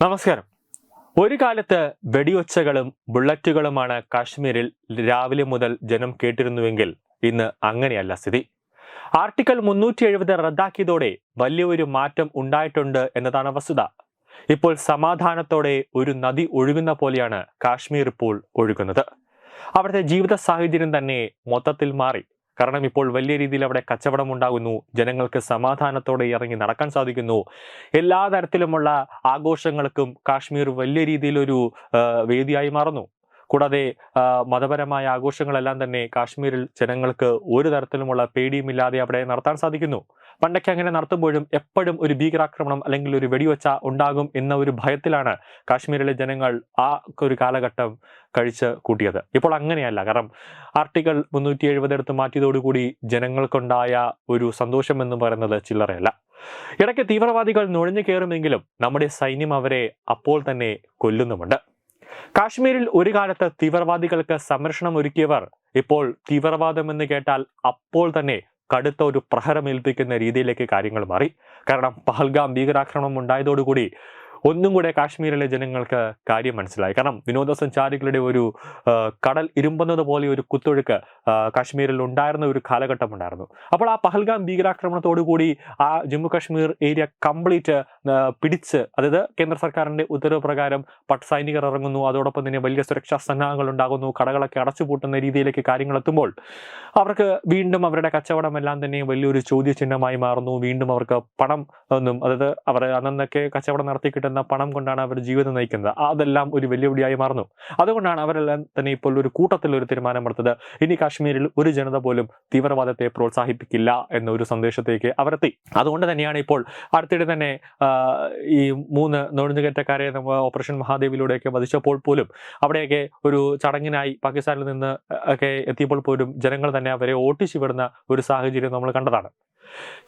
നമസ്കാരം. ഒരു കാലത്ത് വെടിയൊച്ചകളും ബുള്ളറ്റുകളുമാണ് കാശ്മീരിൽ രാവിലെ മുതൽ ജനം കേട്ടിരുന്നുവെങ്കിൽ ഇന്ന് അങ്ങനെയല്ല സ്ഥിതി. ആർട്ടിക്കൽ മുന്നൂറ്റി എഴുപത് റദ്ദാക്കിയതോടെ വലിയൊരു മാറ്റം ഉണ്ടായിട്ടുണ്ട് എന്നതാണ് വസ്തുത. ഇപ്പോൾ സമാധാനത്തോടെ ഒരു നദി ഒഴുകുന്ന പോലെയാണ് കാശ്മീർ ഇപ്പോൾ ഒഴുകുന്നത്. അവിടുത്തെ ജീവിത സാഹചര്യം തന്നെ മൊത്തത്തിൽ മാറി. കാരണം ഇപ്പോൾ വലിയ രീതിയിൽ അവിടെ കച്ചവടം ഉണ്ടാകുന്നു. ജനങ്ങൾക്ക് സമാധാനത്തോടെ ഇറങ്ങി നടക്കാൻ സാധിക്കുന്നു. എല്ലാ തരത്തിലുമുള്ള ആഘോഷങ്ങൾക്കും കാശ്മീർ വലിയ രീതിയിലൊരു വേദിയായി മാറുന്നു. കൂടാതെ മതപരമായ ആഘോഷങ്ങളെല്ലാം തന്നെ കാശ്മീരിൽ ജനങ്ങൾക്ക് ഒരു തരത്തിലുമുള്ള പേടിയുമില്ലാതെ അവിടെ നടത്താൻ സാധിക്കുന്നു. പണ്ടൊക്കെ അങ്ങനെ നടത്തുമ്പോഴും എപ്പോഴും ഒരു ഭീകരാക്രമണം അല്ലെങ്കിൽ ഒരു വെടിവെച്ച ഉണ്ടാകും എന്ന ഒരു ഭയത്തിലാണ് കാശ്മീരിലെ ജനങ്ങൾ ആ ഒരു കാലഘട്ടം കഴിച്ച് കൂട്ടിയത്. ഇപ്പോൾ അങ്ങനെയല്ല. കാരണം ആർട്ടിക്കിൾ മുന്നൂറ്റി എഴുപത് എടുത്ത് മാറ്റിയതോടുകൂടി ജനങ്ങൾക്കുണ്ടായ ഒരു സന്തോഷം എന്ന് പറയുന്നത് ചില്ലറയല്ല. ഇടയ്ക്ക് തീവ്രവാദികൾ നുഴഞ്ഞു കയറുമെങ്കിലും നമ്മുടെ സൈന്യം അവരെ അപ്പോൾ തന്നെ കൊല്ലുന്നുമുണ്ട്. കാശ്മീരിൽ ഒരു കാലത്ത് തീവ്രവാദികൾക്ക് സംരക്ഷണം ഒരുക്കിയവർ ഇപ്പോൾ തീവ്രവാദം എന്ന് കേട്ടാൽ അപ്പോൾ തന്നെ കടുത്ത ഒരു പ്രഹരമേൽപ്പിക്കുന്ന രീതിയിലേക്ക് കാര്യങ്ങൾ മാറി. കാരണം പഹൽഗാം ഭീകരാക്രമണം ഉണ്ടായതോടുകൂടി ഒന്നും കൂടെ കാശ്മീരിലെ ജനങ്ങൾക്ക് കാര്യം മനസ്സിലായി. കാരണം വിനോദസഞ്ചാരികളുടെ ഒരു കടൽ ഇരുമ്പുന്നത് പോലെ ഒരു കുത്തൊഴുക്ക് കാശ്മീരിൽ ഉണ്ടായിരുന്ന ഒരു കാലഘട്ടം ഉണ്ടായിരുന്നു അപ്പോൾ ആ പഹൽഗാം ഭീകരാക്രമണത്തോടുകൂടി ആ ജമ്മു കാശ്മീർ ഏരിയ കംപ്ലീറ്റ് പിടിച്ച് അതായത് കേന്ദ്ര സർക്കാരിന്റെ ഉത്തരവ് പ്രകാരം പട്ട് സൈനികർ ഇറങ്ങുന്നു. അതോടൊപ്പം തന്നെ വലിയ സുരക്ഷാ സന്നാഹങ്ങൾ ഉണ്ടാകുന്നു. കടകളൊക്കെ അടച്ചുപൂട്ടുന്ന രീതിയിലേക്ക് കാര്യങ്ങൾ എത്തുമ്പോൾ അവർക്ക് വീണ്ടും അവരുടെ കച്ചവടം എല്ലാം തന്നെ വലിയൊരു ചോദ്യചിഹ്നമായി മാറുന്നു. വീണ്ടും അവർക്ക് പണം ഒന്നും അതായത് അവർ അന്നൊക്കെ കച്ചവടം നടത്തി കിട്ടുന്ന പണം കൊണ്ടാണ് അവർ ജീവിതം നയിക്കുന്നത്. അതെല്ലാം ഒരു വെല്ലുവിളിയായി മാറുന്നു. അതുകൊണ്ടാണ് അവരെല്ലാം തന്നെ ഇപ്പോൾ ഒരു കൂട്ടത്തിൽ ഒരു തീരുമാനമെടുത്തത്. ഇനി കാശ്മീരിൽ ഒരു ജനത പോലും തീവ്രവാദത്തെ പ്രോത്സാഹിപ്പിക്കില്ല എന്നൊരു സന്ദേശത്തേക്ക് അവരെത്തി. അതുകൊണ്ട് തന്നെയാണ് ഇപ്പോൾ അടുത്തിടെ തന്നെ ഈ മൂന്ന് നുഴഞ്ഞുകയറ്റക്കാരെ നമ്മൾ ഓപ്പറേഷൻ മഹാദേവിലൂടെയൊക്കെ വധിച്ചപ്പോൾ പോലും അവിടെയൊക്കെ ഒരു ചടങ്ങിനായി പാകിസ്ഥാനിൽ നിന്ന് ഒക്കെ എത്തിയപ്പോൾ പോലും ജനങ്ങൾ തന്നെ അവരെ ഓട്ടിച്ചു വിടുന്ന ഒരു സാഹചര്യം നമ്മൾ കണ്ടതാണ്.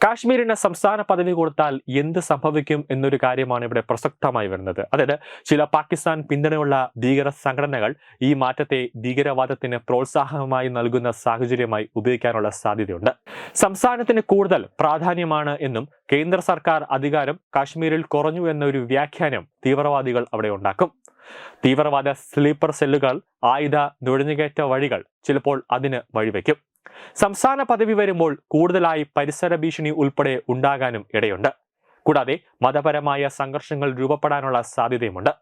കാശ്മീരിന് സംസ്ഥാന പദവി കൊടുത്താൽ എന്ത് സംഭവിക്കും എന്നൊരു കാര്യമാണ് ഇവിടെ പ്രസക്തമായി വരുന്നത്. അതായത് ചില പാകിസ്ഥാൻ പിന്തുണയുള്ള ഭീകര സംഘടനകൾ ഈ മാറ്റത്തെ ഭീകരവാദത്തിന് പ്രോത്സാഹനമായി നൽകുന്ന സാഹചര്യമായി ഉപയോഗിക്കാനുള്ള സാധ്യതയുണ്ട്. സംസ്ഥാനത്തിന് കൂടുതൽ പ്രാധാന്യമാണ് എന്നും കേന്ദ്ര സർക്കാർ അധികാരം കാശ്മീരിൽ കുറഞ്ഞു എന്നൊരു വ്യാഖ്യാനം തീവ്രവാദികൾ അവിടെ ഉണ്ടാക്കും. തീവ്രവാദ സ്ലീപ്പർ സെല്ലുകൾ ആയുധ നുഴഞ്ഞുകയറ്റ വഴികൾ ചിലപ്പോൾ അതിന് വഴിവെക്കും. സംസ്ഥാന പദവി വരുമ്പോൾ കൂടുതലായി പരിസര ഭീഷണി ഉൾപ്പെടെ ഉണ്ടാകാനും ഇടയുണ്ട്. കൂടാതെ മതപരമായ സംഘർഷങ്ങൾ രൂപപ്പെടാനുള്ള സാധ്യതയുമുണ്ട്.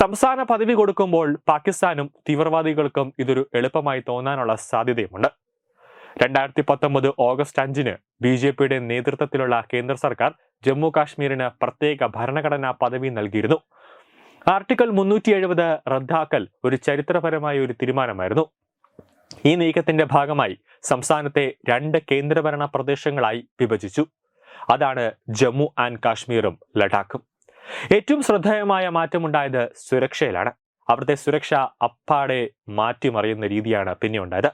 സംസ്ഥാന പദവി കൊടുക്കുമ്പോൾ പാകിസ്ഥാനും തീവ്രവാദികൾക്കും ഇതൊരു എളുപ്പമായി തോന്നാനുള്ള സാധ്യതയുമുണ്ട്. രണ്ടായിരത്തി പത്തൊമ്പത് ഓഗസ്റ്റ് അഞ്ചിന് ബി ജെ പിയുടെ നേതൃത്വത്തിലുള്ള കേന്ദ്ര സർക്കാർ ജമ്മു കാശ്മീരിന് പ്രത്യേക ഭരണഘടനാ പദവി നൽകിയിരുന്നു. ആർട്ടിക്കിൾ മുന്നൂറ്റി എഴുപത് റദ്ദാക്കൽ ഒരു ചരിത്രപരമായ ഒരു തീരുമാനമായിരുന്നു. ഈ നീക്കത്തിന്റെ ഭാഗമായി സംസ്ഥാനത്തെ രണ്ട് കേന്ദ്രഭരണ പ്രദേശങ്ങളായി വിഭജിച്ചു. അതാണ് ജമ്മു ആൻഡ് കാശ്മീറും ലഡാക്കും. ഏറ്റവും ശ്രദ്ധേയമായ മാറ്റമുണ്ടായത് സുരക്ഷയിലാണ്. അവിടുത്തെ സുരക്ഷ അപ്പാടെ മാറ്റിമറിയുന്ന രീതിയാണ് പിന്നെ ഉണ്ടായത്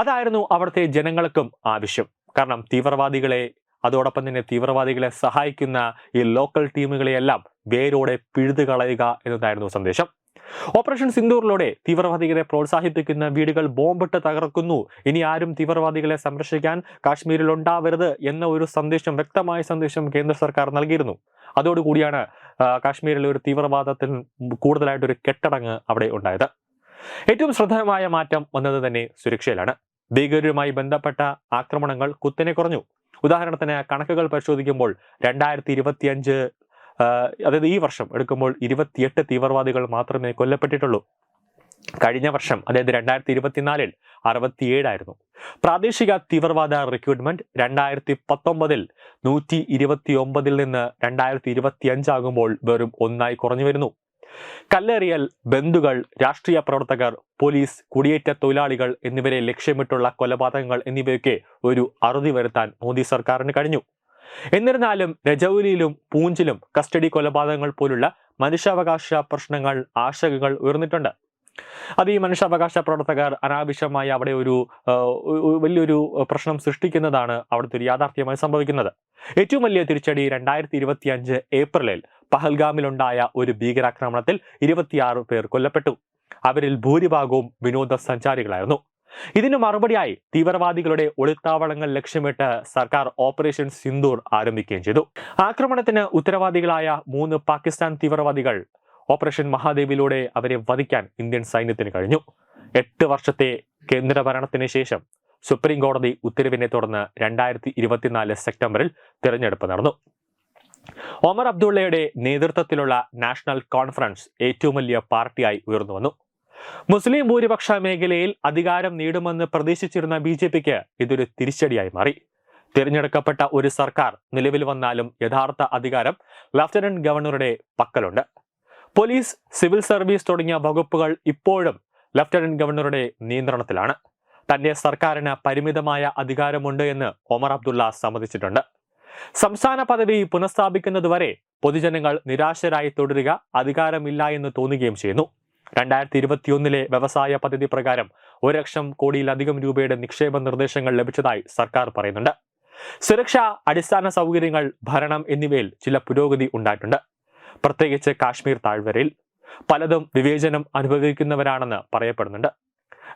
അതായിരുന്നു അവിടുത്തെ ജനങ്ങൾക്കും ആവശ്യം. കാരണം തീവ്രവാദികളെ അതോടൊപ്പം തന്നെ തീവ്രവാദികളെ സഹായിക്കുന്ന ഈ ലോക്കൽ ടീമുകളെയെല്ലാം വേരോടെ പിഴുതു കളയുക എന്നതായിരുന്നു സന്ദേശം. ഓപ്പറേഷൻ സിന്ദൂറിലൂടെ തീവ്രവാദികളെ പ്രോത്സാഹിപ്പിക്കുന്ന വീടുകൾ ബോംബിട്ട് തകർക്കുന്നു. ഇനി ആരും തീവ്രവാദികളെ സംരക്ഷിക്കാൻ കാശ്മീരിൽ ഉണ്ടാവരുത് എന്ന ഒരു സന്ദേശം വ്യക്തമായ സന്ദേശം കേന്ദ്ര സർക്കാർ നൽകിയിരുന്നു. അതോടുകൂടിയാണ് കാശ്മീരിലെ ഒരു തീവ്രവാദത്തിൽ കൂടുതലായിട്ടൊരു കെട്ടടങ്ങ് അവിടെ ഉണ്ടായത്. ഏറ്റവും ശ്രദ്ധേയമായ മാറ്റം വന്നത് തന്നെ സുരക്ഷയിലാണ്. ഭീകരരുമായി ബന്ധപ്പെട്ട ആക്രമണങ്ങൾ കുത്തനെ കുറഞ്ഞു. ഉദാഹരണത്തിന് കണക്കുകൾ പരിശോധിക്കുമ്പോൾ രണ്ടായിരത്തി ഇരുപത്തിയഞ്ച് അതായത് ഈ വർഷം എടുക്കുമ്പോൾ ഇരുപത്തിയെട്ട് തീവ്രവാദികൾ മാത്രമേ കൊല്ലപ്പെട്ടിട്ടുള്ളൂ. കഴിഞ്ഞ വർഷം അതായത് രണ്ടായിരത്തി ഇരുപത്തിനാലിൽ അറുപത്തിയേഴായിരുന്നു. പ്രാദേശിക തീവ്രവാദ റിക്രൂട്ട്മെന്റ് രണ്ടായിരത്തി പത്തൊമ്പതിൽ നൂറ്റി ഇരുപത്തി ഒമ്പതിൽ നിന്ന് രണ്ടായിരത്തി ഇരുപത്തി അഞ്ചാകുമ്പോൾ വെറും ഒന്നായി കുറഞ്ഞു വരുന്നു കല്ലേറിയൽ ബന്ധുകൾ രാഷ്ട്രീയ പ്രവർത്തകർ പോലീസ് കുടിയേറ്റ തൊഴിലാളികൾ എന്നിവരെ ലക്ഷ്യമിട്ടുള്ള കൊലപാതകങ്ങൾ എന്നിവയൊക്കെ ഒരു അറുതി വരുത്താൻ മോദി സർക്കാരിന് കഴിഞ്ഞു. എന്നിരുന്നാലും രജൌരിയിലും പൂഞ്ചിലും കസ്റ്റഡി കൊലപാതകങ്ങൾ പോലുള്ള മനുഷ്യാവകാശ പ്രശ്നങ്ങൾ ആശങ്കകൾ ഉയർന്നിട്ടുണ്ട്. അത് ഈ മനുഷ്യാവകാശ പ്രവർത്തകർ അനാവശ്യമായി അവിടെ ഒരു വലിയൊരു പ്രശ്നം സൃഷ്ടിക്കുന്നതാണ് അവിടുത്തെ ഒരു യാഥാർത്ഥ്യമായി സംഭവിക്കുന്നത്. ഏറ്റവും വലിയ തിരിച്ചടി രണ്ടായിരത്തി ഇരുപത്തി അഞ്ച് ഏപ്രിലിൽ പഹൽഗാമിലുണ്ടായ ഒരു ഭീകരാക്രമണത്തിൽ ഇരുപത്തിയാറ് പേർ കൊല്ലപ്പെട്ടു. അവരിൽ ഭൂരിഭാഗവും വിനോദസഞ്ചാരികളായിരുന്നു. ഇതിനു മറുപടിയായി തീവ്രവാദികളുടെ ഒളിത്താവളങ്ങൾ ലക്ഷ്യമിട്ട് സർക്കാർ ഓപ്പറേഷൻ സിന്ദൂർ ആരംഭിക്കുകയും ചെയ്തു. ആക്രമണത്തിന് ഉത്തരവാദികളായ മൂന്ന് പാകിസ്ഥാൻ തീവ്രവാദികൾ ഓപ്പറേഷൻ മഹാദേവിലൂടെ അവരെ വധിക്കാൻ ഇന്ത്യൻ സൈന്യത്തിന് കഴിഞ്ഞു. എട്ട് വർഷത്തെ കേന്ദ്ര ഭരണത്തിന് ശേഷം സുപ്രീം കോടതി ഉത്തരവിനെ തുടർന്ന് രണ്ടായിരത്തി ഇരുപത്തിനാല് സെപ്റ്റംബറിൽ തിരഞ്ഞെടുപ്പ് നടന്നു. ഒമർ അബ്ദുള്ളയുടെ നേതൃത്വത്തിലുള്ള നാഷണൽ കോൺഫറൻസ് ഏറ്റവും വലിയ പാർട്ടിയായി ഉയർന്നു വന്നു. മുസ്ലിം ഭൂരിപക്ഷ മേഖലയിൽ അധികാരം നേടുമെന്ന് പ്രതീക്ഷിച്ചിരുന്ന ബി ജെ പിക്ക് ഇതൊരു തിരിച്ചടിയായി മാറി. തിരഞ്ഞെടുക്കപ്പെട്ട ഒരു സർക്കാർ നിലവിൽ വന്നാലും യഥാർത്ഥ അധികാരം ലഫ്റ്റനന്റ് ഗവർണറുടെ പക്കലുണ്ട്. പോലീസ് സിവിൽ സർവീസ് തുടങ്ങിയ വകുപ്പുകൾ ഇപ്പോഴും ലഫ്റ്റനന്റ് ഗവർണറുടെ നിയന്ത്രണത്തിലാണ്. തന്റെ സർക്കാരിന് പരിമിതമായ അധികാരമുണ്ട് എന്ന് ഒമർ അബ്ദുള്ള സമ്മതിച്ചിട്ടുണ്ട്. സംസ്ഥാന പദവി പുനഃസ്ഥാപിക്കുന്നതുവരെ പൊതുജനങ്ങൾ നിരാശരായി തുടരുക അധികാരമില്ല എന്ന് തോന്നുകയും ചെയ്യുന്നു. രണ്ടായിരത്തി ഇരുപത്തിയൊന്നിലെ വ്യവസായ പദ്ധതി പ്രകാരം ഒരു ലക്ഷം കോടിയിലധികം രൂപയുടെ നിക്ഷേപ നിർദ്ദേശങ്ങൾ ലഭിച്ചതായി സർക്കാർ പറയുന്നുണ്ട്. സുരക്ഷ അടിസ്ഥാന സൗകര്യങ്ങൾ ഭരണം എന്നിവയിൽ ചില പുരോഗതി ഉണ്ടായിട്ടുണ്ട്. പ്രത്യേകിച്ച് കാശ്മീർ താഴ്വരയിൽ പലതും വിവേചനം അനുഭവിക്കുന്നവരാണെന്ന് പറയപ്പെടുന്നുണ്ട്.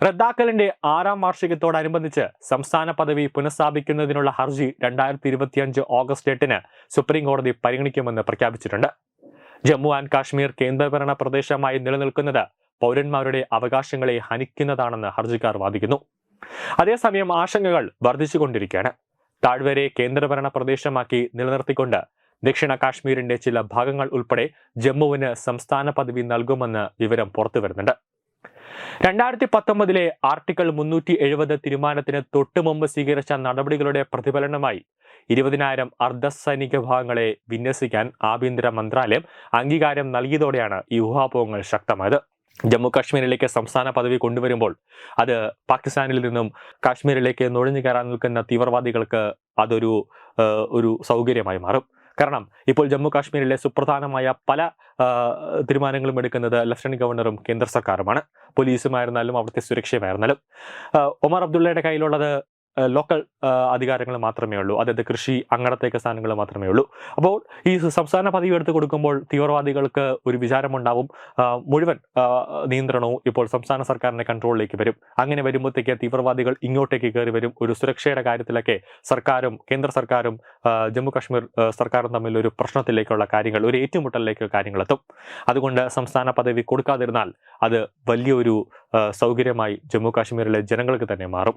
റദ്ദാക്കലിന്റെ ആറാം വാർഷികത്തോടനുബന്ധിച്ച് സംസ്ഥാന പദവി പുനഃസ്ഥാപിക്കുന്നതിനുള്ള ഹർജി രണ്ടായിരത്തി ഇരുപത്തിയഞ്ച് ഓഗസ്റ്റ് എട്ടിന് സുപ്രീം കോടതി പരിഗണിക്കുമെന്ന് പ്രഖ്യാപിച്ചിട്ടുണ്ട്. ജമ്മു ആൻഡ് കാശ്മീർ കേന്ദ്രഭരണ പ്രദേശമായി നിലനിൽക്കുന്നത് പൗരന്മാരുടെ അവകാശങ്ങളെ ഹനിക്കുന്നതാണെന്ന് ഹർജിക്കാർ വാദിക്കുന്നു. അതേസമയം ആശങ്കകൾ വർദ്ധിച്ചുകൊണ്ടിരിക്കുകയാണ്. താഴ്വരെ കേന്ദ്രഭരണ പ്രദേശമാക്കി നിലനിർത്തിക്കൊണ്ട് ദക്ഷിണ കാശ്മീരിന്റെ ചില ഭാഗങ്ങൾ ഉൾപ്പെടെ ജമ്മുവിന് സംസ്ഥാന പദവി നൽകുമെന്ന് വിവരം പുറത്തുവരുന്നുണ്ട്. രണ്ടായിരത്തി പത്തൊമ്പതിലെ ആർട്ടിക്കിൾ മുന്നൂറ്റി എഴുപത് തീരുമാനത്തിന് തൊട്ടു മുമ്പ് സ്വീകരിച്ച നടപടികളുടെ പ്രതിഫലനമായി ഇരുപതിനായിരം അർദ്ധസൈനിക വിഭാഗങ്ങളെ വിന്യസിക്കാൻ ആഭ്യന്തര മന്ത്രാലയം അംഗീകാരം നൽകിയതോടെയാണ് ഈ ഊഹാപോഹങ്ങൾ ശക്തമായത്. ജമ്മു കാശ്മീരിലേക്ക് സംസ്ഥാന പദവി കൊണ്ടുവരുമ്പോൾ അത് പാകിസ്ഥാനിൽ നിന്നും കാശ്മീരിലേക്ക് നുഴഞ്ഞു കയറാൻ നിൽക്കുന്ന തീവ്രവാദികൾക്ക് അതൊരു ഒരു സൗകര്യമായി മാറും. കാരണം ഇപ്പോൾ ജമ്മു കാശ്മീരിലെ സുപ്രധാനമായ പല തീരുമാനങ്ങളും എടുക്കുന്നത് ലഫ്റ്റനന്റ് ഗവർണറും കേന്ദ്ര സർക്കാരുമാണ്. പോലീസുമായിരുന്നാലും അവിടുത്തെ സുരക്ഷയുമായിരുന്നാലും. ഒമർ അബ്ദുള്ളയുടെ കയ്യിലുള്ളത് ലോക്കൽ അധികാരങ്ങൾ മാത്രമേ ഉള്ളൂ. അതായത് കൃഷി അങ്ങനത്തേക്ക് സാധനങ്ങൾ മാത്രമേ ഉള്ളൂ. അപ്പോൾ ഈ സംസ്ഥാന പദവി എടുത്ത് കൊടുക്കുമ്പോൾ തീവ്രവാദികൾക്ക് ഒരു വിചാരമുണ്ടാവും. മുഴുവൻ നിയന്ത്രണവും ഇപ്പോൾ സംസ്ഥാന സർക്കാരിന്റെ കൺട്രോളിലേക്ക് വരും. അങ്ങനെ വരുമ്പോഴത്തേക്ക് തീവ്രവാദികൾ ഇങ്ങോട്ടേക്ക് കയറി വരും. ഒരു സുരക്ഷയുടെ കാര്യത്തിലൊക്കെ സർക്കാരും കേന്ദ്ര സർക്കാരും ജമ്മു കാശ്മീർ സർക്കാരും തമ്മിൽ ഒരു പ്രശ്നത്തിലേക്കുള്ള കാര്യങ്ങൾ ഒരു ഏറ്റുമുട്ടലിലേക്ക് കാര്യങ്ങളെത്തും അതുകൊണ്ട് സംസ്ഥാന പദവി കൊടുക്കാതിരുന്നാൽ അത് വലിയൊരു സൗകര്യമായി ജമ്മു കാശ്മീരിലെ ജനങ്ങൾക്ക് തന്നെ മാറും.